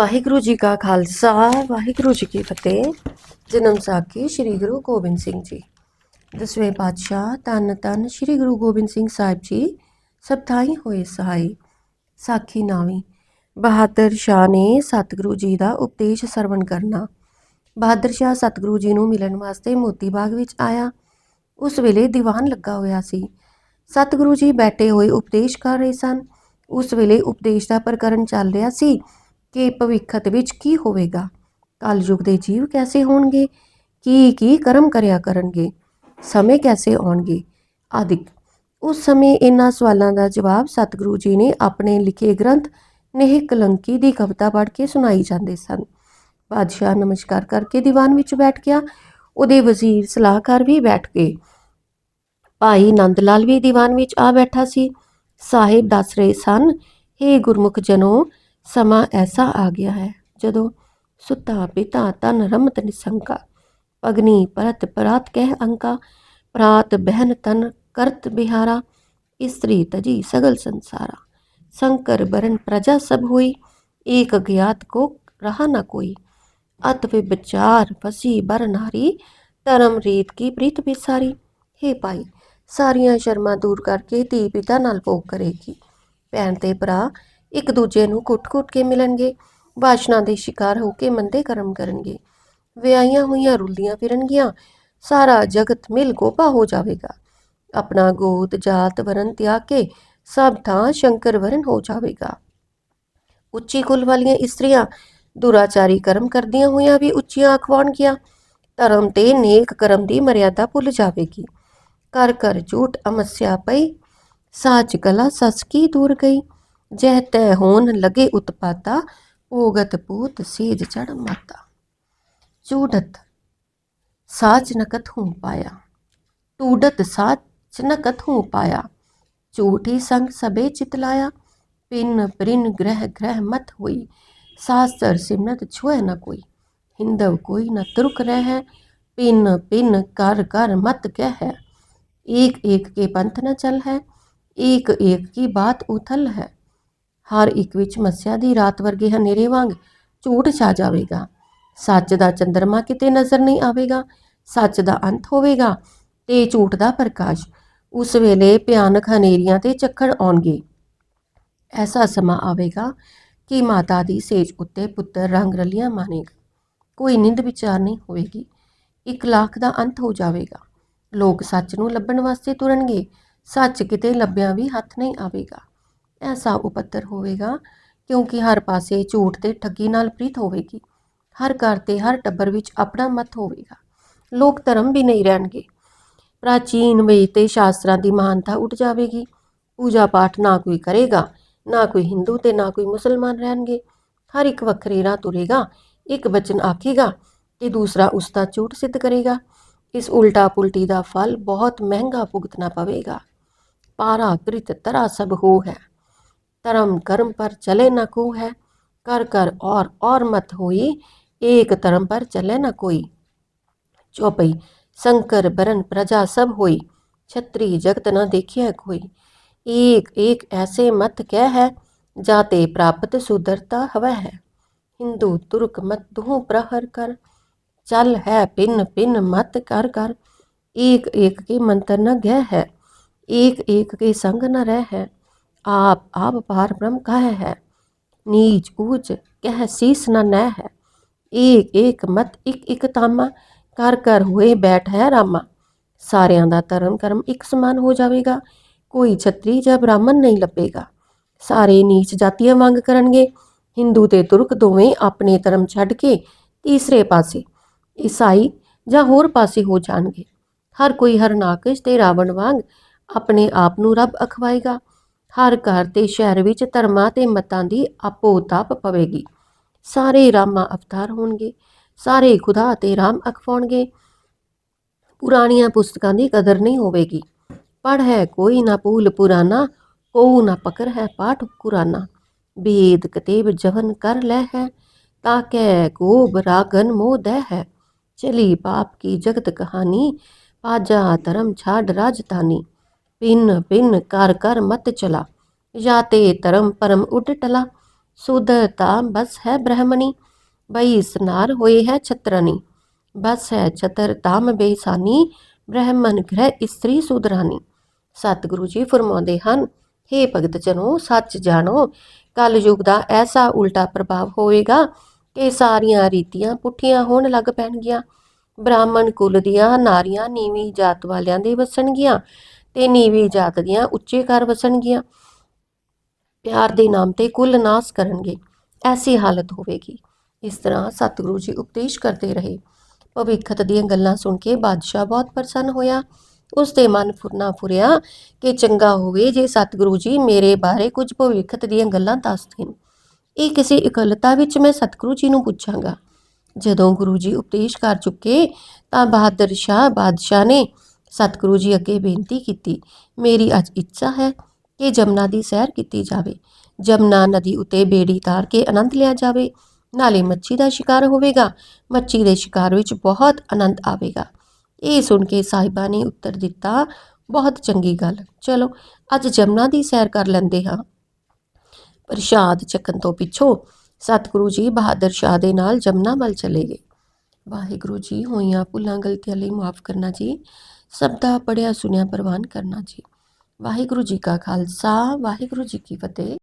ਵਾਹਿਗੁਰੂ ਜੀ ਕਾ ਖਾਲਸਾ, ਵਾਹਿਗੁਰੂ ਜੀ ਕੀ ਫਤਿਹ। ਜਨਮ ਸਾਖੀ ਸ੍ਰੀ ਗੁਰੂ ਗੋਬਿੰਦ ਸਿੰਘ ਜੀ। ਦਸਵੇਂ ਪਾਤਸ਼ਾਹ ਤਨ ਤਨ ਸ੍ਰੀ ਗੁਰੂ ਗੋਬਿੰਦ ਸਿੰਘ ਸਾਹਿਬ ਜੀ ਸਬਥਾਈ ਹੋਏ ਸਹਾਈ। ਸਾਖੀ ਨਾਵੀਂ। ਬਹਾਦਰ ਸ਼ਾਹ ਨੇ ਸਤਿਗੁਰੂ ਜੀ ਦਾ ਉਪਦੇਸ਼ ਸਰਵਣ ਕਰਨਾ। ਬਹਾਦਰ ਸ਼ਾਹ ਸਤਿਗੁਰੂ ਜੀ ਨੂੰ ਮਿਲਣ ਵਾਸਤੇ ਮੋਤੀ ਬਾਗ ਵਿੱਚ ਆਇਆ। ਉਸ ਵੇਲੇ ਦੀਵਾਨ ਲੱਗਾ ਹੋਇਆ ਸੀ। ਸਤਿਗੁਰੂ ਜੀ ਬੈਠੇ ਹੋਏ ਉਪਦੇਸ਼ ਕਰ ਰਹੇ ਸਨ। ਉਸ ਵੇਲੇ ਉਪਦੇਸ਼ ਦਾ ਪ੍ਰਕਰਨ ਚੱਲ ਰਿਹਾ ਸੀ। ਕਿ ਭਵਿੱਖਤ ਵਿੱਚ ਕੀ ਹੋਵੇਗਾ? ਕਲਯੁਗ ਦੇ ਜੀਵ ਕੈਸੇ ਹੋਣਗੇ? ਕੀ ਕੀ ਕਰਮ ਕਰਿਆ ਕਰਨਗੇ? ਸਮੇਂ ਕੈਸੇ ਆਉਣਗੇ? ਆਦਿਕ ਉਸ ਸਮੇਂ ਇਹਨਾਂ ਸਵਾਲਾਂ ਦਾ ਜਵਾਬ ਸਤਿਗੁਰੂ ਜੀ ਨੇ ਆਪਣੇ ਲਿਖੇ ਗ੍ਰੰਥ ਨੇਹ ਕਲੰਕੀ ਦੀ ਕਵਿਤਾ ਪੜ੍ਹ ਕੇ ਸੁਣਾਈ ਜਾਂਦੇ ਸਨ। ਬਾਦਸ਼ਾਹ ਨਮਸਕਾਰ ਕਰਕੇ ਦੀਵਾਨ ਵਿੱਚ ਬੈਠ ਗਿਆ। ਉਹਦੇ ਵਜ਼ੀਰ ਸਲਾਹਕਾਰ ਵੀ ਬੈਠ ਗਏ। ਭਾਈ ਨੰਦ ਲਾਲ ਵੀ ਦੀਵਾਨ ਵਿੱਚ ਆ ਬੈਠਾ ਸੀ। ਸਾਹਿਬ ਦੱਸ ਰਹੇ ਸਨ, ਹੇ ਗੁਰਮੁਖ ਜਨੋ ਸਮਾਂ ਐਸਾ ਆ ਗਿਆ ਹੈ ਜਦੋਂ ਸੁੱਤਾ ਪਿਤਾ ਤਨ ਰਮਤ ਨਿਸੰਕਾ ਅਗਨੀ ਪਰਤ ਪਰਾਤ ਕਹਿ ਅੰਕਾ ਪ੍ਰਾਤ ਬਹਿਨ ਤਨ ਕਰਤ ਬਿਹਾਰਾ ਇਸਤਰੀ ਤਜੀ ਸਗਲ ਸੰਸਾਰਾ शंकर बरन प्रजा सब हुई एक अज्ञात को रहा न कोई अत विचार फसी बर नारी ਧਰਮ ਰੀਤ ਕੀ ਪ੍ਰੀਤ ਵਿਸਾਰੀ ਹੇ ਭਾਈ ਸਾਰੀਆਂ ਸ਼ਰਮਾਂ ਦੂਰ ਕਰਕੇ ਧੀ ਪਿਤਾ ਨਾਲ ਭੋਗ ਕਰੇਗੀ ਭੈਣ ਤੇ ਭਰਾ ਇੱਕ ਦੂਜੇ ਨੂੰ ਕੁੱਟ-ਕੁੱਟ ਕੇ ਮਿਲਣਗੇ ਬਾਸ਼ਨਾ ਦੇ ਸ਼ਿਕਾਰ ਹੋ ਕੇ ਮੰਦੇ ਕਰਮ ਕਰਨਗੇ। ਵਿਆਹੀਆਂ ਹੋਈਆਂ ਰੁੱਲੀਆਂ ਫਿਰਨਗੀਆਂ, ਸਾਰਾ ਜਗਤ ਮਿਲ ਗੋਪਾ ਹੋ ਜਾਵੇਗਾ। ਆਪਣਾ ਗੋਤ ਜਾਤ ਵਰਨ ਤਿਆਗ ਕੇ ਸਭ ਥਾਂ ਸ਼ੰਕਰ ਵਰਨ ਹੋ ਜਾਵੇਗਾ। ਉੱਚੀ ਕੁਲ ਵਾਲੀਆਂ ਇਸਤਰੀਆਂ ਦੁਰਾਚਾਰੀ ਕਰਮ ਕਰਦੀਆਂ ਹੋਈਆਂ ਵੀ ਉੱਚੀਆਂ ਅਖਵਾਉਣਗੀਆਂ। ਧਰਮ ਤੇ ਨੇਕ ਕਰਮ ਦੀ ਮਰਿਆਦਾ ਭੁੱਲ ਜਾਵੇਗੀ। ਕਰ ਕਰ ਝੂਠ ਅਮਸਿਆ ਪਈ, ਸਾਚ ਕਲਾ ਸਸ ਕੀ ਦੂਰ ਗਈ। जह तह होन लगे उत्पाता ओगत पूत सेज चढ़ माता। चूडत, साच नकत हूँ पाया। टूडत, साच नकत हूँ पाया। चूठी संग सबे चितलाया। पिन प्रिन ग्रह ग्रह मत हुई। सासर सिमरत छुए न कोई। हिंदव कोई न तुरक रह। है पिन पिन कर कर मत कह। है एक एक के पंथ न चल है एक एक की बात उथल है। ਹਰ ਇੱਕ ਵਿੱਚ ਮੱਸਿਆ ਦੀ ਰਾਤ ਵਰਗੇ ਹਨੇਰੇ ਵਾਂਗ ਝੂਠ ਛਾ ਜਾਵੇਗਾ। ਸੱਚ ਦਾ ਚੰਦਰਮਾ ਕਿਤੇ ਨਜ਼ਰ ਨਹੀਂ ਆਵੇਗਾ, ਸੱਚ ਦਾ ਅੰਤ ਹੋਵੇਗਾ ਤੇ ਝੂਠ ਦਾ ਪ੍ਰਕਾਸ਼। ਉਸ ਵੇਲੇ ਭਿਆਨਕ ਹਨੇਰੀਆਂ ਤੇ ਝੱਖੜ ਆਉਣਗੇ। ਐਸਾ ਸਮਾਂ ਆਵੇਗਾ ਕਿ ਮਾਤਾ ਦੀ ਸੇਜ ਉੱਤੇ ਪੁੱਤਰ ਰੰਗ ਰਲੀਆਂ ਮਾਨੇਗਾ। ਕੋਈ ਨਿੰਦ ਵਿਚਾਰ ਨਹੀਂ ਹੋਵੇਗੀ। ਇੱਕ ਲੱਖ ਦਾ ਅੰਤ ਹੋ ਜਾਵੇਗਾ। ਲੋਕ ਸੱਚ ਨੂੰ ਲੱਭਣ ਵਾਸਤੇ ਤੁਰਨਗੇ। ਸੱਚ ਕਿਤੇ ਲੱਭਿਆ ਵੀ ਹੱਥ ਨਹੀਂ ਆਵੇਗਾ। ਐਸਾ ਉਪੱਤਰ ਹੋਵੇਗਾ, ਕਿਉਂਕਿ ਹਰ ਪਾਸੇ ਝੂਠ ਤੇ ਠੱਗੀ ਨਾਲ ਪ੍ਰੀਤ ਹੋਵੇਗੀ। ਹਰ ਘਰ ਤੇ ਹਰ ਟੱਬਰ ਵਿੱਚ ਆਪਣਾ ਮਤ ਹੋਵੇਗਾ। ਲੋਕ ਧਰਮ ਵੀ ਨਹੀਂ ਰਹਿਣਗੇ। ਪ੍ਰਾਚੀਨ ਵੇਦ ਤੇ ਸ਼ਾਸਤਰਾਂ ਦੀ ਮਹਾਨਤਾ ਉੱਡ ਜਾਵੇਗੀ। ਪੂਜਾ ਪਾਠ ਨਾ ਕੋਈ ਕਰੇਗਾ, ਨਾ ਕੋਈ ਹਿੰਦੂ ਤੇ ਨਾ ਕੋਈ ਮੁਸਲਮਾਨ ਰਹਿਣਗੇ। ਹਰ ਇੱਕ ਵੱਖਰੇ ਰਾਹ ਤੁਰੇਗਾ, ਇੱਕ ਬਚਨ ਆਖੇਗਾ ਤੇ ਦੂਸਰਾ ਉਸ ਦਾ ਝੂਠ ਸਿੱਧ ਕਰੇਗਾ। ਇਸ ਉਲਟਾ ਪੁਲਟੀ ਦਾ ਫਲ ਬਹੁਤ ਮਹਿੰਗਾ ਭੁਗਤਣਾ ਪਵੇਗਾ। ਪਾਰਾ ਕ੍ਰਿਤ ਤਰਾ ਸਭ ਹੋ ਹੈ। धर्म कर्म पर चले न को है कर कर और और मत होई, एक धर्म पर चले न कोई। चौपई शंकर बरन, प्रजा सब होई छत्री जगत न देखिए कोई। एक एक ऐसे मत कह है जाते प्राप्त सुधरता हव। है हिंदू, तुर्क मत दू प्रहर कर, चल है पिन पिन मत कर कर। एक एक के मंत्र न गह है एक एक के संग न रह। है आप आप पार ब्रह्म कह है नीच ऊच कह शीस न नह है एक एक मत इक इक तामा ਘਰ ਘਰ ਹੋਏ ਬੈਠ ਹੈ ਰਾਮਾ ਸਾਰਿਆਂ ਦਾ ਧਰਮ ਕਰਮ ਇੱਕ ਸਮਾਨ ਹੋ ਜਾਵੇਗਾ ਕੋਈ ਛਤਰੀ ਜਾਂ ਬ੍ਰਾਹਮਣ ਨਹੀਂ ਲੱਭੇਗਾ ਸਾਰੇ ਨੀਚ ਜਾਤੀਆਂ ਮੰਗ ਕਰਨਗੇ ਹਿੰਦੂ ਤੇ ਤੁਰਕ ਦੋਵੇਂ ਆਪਣੇ ਧਰਮ ਛੱਡ ਕੇ ਤੀਸਰੇ ਪਾਸੇ ਈਸਾਈ ਜਾਂ ਹੋਰ ਪਾਸੇ ਹੋ ਜਾਣਗੇ ਹਰ ਕੋਈ ਹਰਨਾਕਸ਼ ਤੇ ਰਾਵਣ ਵਾਂਗ ਆਪਣੇ ਆਪ ਨੂੰ ਰੱਬ ਅਖਵਾਏਗਾ ਹਰ ਘਰ ਤੇ ਸ਼ਹਿਰ ਵਿੱਚ ਧਰਮਾਂ ਤੇ ਮਤਾਂ ਦੀ ਆਪੋ-ਤਾਪ ਪਵੇਗੀ। ਸਾਰੇ ਰਾਮਾ ਅਵਤਾਰ ਹੋਣਗੇ, ਸਾਰੇ ਖੁਦਾ ਤੇ ਰਾਮ ਅਖਵਾਉਣਗੇ ਪੁਰਾਣੀਆਂ ਪੁਸਤਕਾਂ ਦੀ ਕਦਰ ਨਹੀਂ ਹੋਵੇਗੀ। ਪੜ ਹੈ ਕੋਈ ਨਾ ਭੂਲ ਪੁਰਾਣਾ ਕੋਉ ਨਾ ਪਕਰ ਹੈ ਪਾਠ ਕੁਰਾਨਾ। ਬੇਦ ਕਤੇਬ ਜਵਨ ਕਰ ਲੈ ਹੈ ਤਾਂ ਕੈ ਕੋ ਬਰਾਗਨ ਮੋਹ ਦੇ ਹੈ। ਚਲੀ ਪਾਪ ਕੀ ਜਗਤ ਕਹਾਣੀ ਪਾਜਾ ਧਰਮ ਛਾੜ ਰਾਜਤਾਨੀ पिन पिन कर कर मत चला जाते धर्म परम उड टला ਸੁਦਰਤਾ ਬਸ ਹੈ ਬ੍ਰਹਮਣੀ ਬਈ ਇਸਨਾਰ ਹੋਏ ਹੈ ਛਤਰਨੀ ਬਸ ਹੈ ਛਤਰ ਤਾਮ ਬੇਸਾਨੀ ਬ੍ਰਹਮਨ ਗ੍ਰਹਿ ਇਸਤਰੀ ਸੁਦਰਾਨੀ ਸਤਿਗੁਰੂ ਜੀ ਫਰਮਾਉਂਦੇ ਹਨ हे ਭਗਤ ਜਨੋ ਸੱਚ ਜਾਣੋ ਕਲ ਯੁਗ ਦਾ ਐਸਾ ਉਲਟਾ ਪ੍ਰਭਾਵ ਹੋਵੇਗਾ ਕਿ ਸਾਰੀਆਂ ਰੀਤੀਆਂ ਪੁੱਠੀਆਂ ਹੋਣ ਲੱਗ ਪੈਣਗੀਆਂ ਬ੍ਰਾਹਮਣ ਕੁਲ ਦੀਆਂ ਨਾਰੀਆਂ ਨੀਵੀਂ ਜਾਤ ਵਾਲਿਆਂ ਦੇ ਵਸਣਗੀਆਂ ਤੇ ਨੀਵੀਂ ਜਾਤ ਦੀਆਂ ਉੱਚੇ ਘਰ ਵਸਣਗੀਆਂ। ਪਿਆਰ ਦੇ ਨਾਮ ਤੇ ਕੁੱਲ ਨਾਸ ਕਰਨਗੇ, ਐਸੀ ਹਾਲਤ ਹੋਵੇਗੀ। ਇਸ ਤਰ੍ਹਾਂ ਸਤਿਗੁਰੂ ਜੀ ਉਪਦੇਸ਼ ਕਰਦੇ ਰਹੇ। ਭਵਿੱਖਤ ਦੀਆਂ ਗੱਲਾਂ ਸੁਣ ਕੇ ਬਾਦਸ਼ਾਹ ਬਹੁਤ ਪ੍ਰਸੰਨ ਹੋਇਆ। ਉਸ ਦੇ ਮਨ ਫੁਰਨਾ ਫੁਰਿਆ ਕਿ ਚੰਗਾ ਹੋਵੇ ਜੇ ਸਤਿਗੁਰੂ ਜੀ ਮੇਰੇ ਬਾਰੇ ਕੁਝ ਭਵਿੱਖਤ ਦੀਆਂ ਗੱਲਾਂ ਦੱਸ ਦੇਣ। ਇਹ ਕਿਸੇ ਇਕੱਲਤਾ ਵਿੱਚ ਮੈਂ ਸਤਿਗੁਰੂ ਜੀ ਨੂੰ ਪੁੱਛਾਂਗਾ। ਜਦੋਂ ਗੁਰੂ ਜੀ ਉਪਦੇਸ਼ ਕਰ ਚੁੱਕੇ ਤਾਂ ਬਹਾਦਰ ਸ਼ਾਹ ਬਾਦਸ਼ਾਹ ਨੇ ਸਤਿਗੁਰੂ ਜੀ ਅੱਗੇ ਬੇਨਤੀ ਕੀਤੀ, ਮੇਰੀ ਅੱਜ ਇੱਛਾ ਹੈ ਕਿ ਜਮਨਾ ਦੀ ਸੈਰ ਕੀਤੀ ਜਾਵੇ। ਜਮਨਾ ਨਦੀ ਉਤੇ ਬੇੜੀ ਤਾਰ ਕੇ ਆਨੰਦ ਲਿਆ ਜਾਵੇ। ਨਾਲੇ ਮੱਛੀ ਦਾ ਸ਼ਿਕਾਰ ਹੋਵੇਗਾ। ਮੱਛੀ ਦੇ ਸ਼ਿਕਾਰ ਵਿੱਚ ਬਹੁਤ ਆਨੰਦ ਆਵੇਗਾ। ਇਹ ਸੁਣ ਕੇ ਸਾਹਿਬਾ ਨੇ ਉੱਤਰ ਦਿੱਤਾ, ਬਹੁਤ ਚੰਗੀ ਗੱਲ। ਚਲੋ, ਅੱਜ ਜਮਨਾ ਦੀ ਸੈਰ ਕਰ ਲੈਂਦੇ ਹਾਂ। ਪ੍ਰਸ਼ਾਦ ਚੱਕਣ ਤੋਂ ਪਿੱਛੋਂ ਸਤਿਗੁਰੂ ਜੀ ਬਹਾਦਰ ਸ਼ਾਹ ਦੇ ਨਾਲ ਜਮਨਾ ਵੱਲ ਚਲੇ ਗਏ। ਵਾਹਿਗੁਰੂ ਜੀ, ਹੋਈਆਂ ਭੁੱਲਾਂ, ਗਲਤੀਆਂ ਲਈ ਮਾਫ ਕਰਨਾ ਜੀ। ਸਭ ਦਾ ਪੜਿਆ ਸੁਣਿਆ, ਪ੍ਰਵਾਨ ਕਰਨਾ ਜੀ। ਵਾਹਿਗੁਰੂ ਜੀ ਕਾ ਖਾਲਸਾ, ਵਾਹਿਗੁਰੂ ਜੀ ਕੀ ਫਤਿਹ।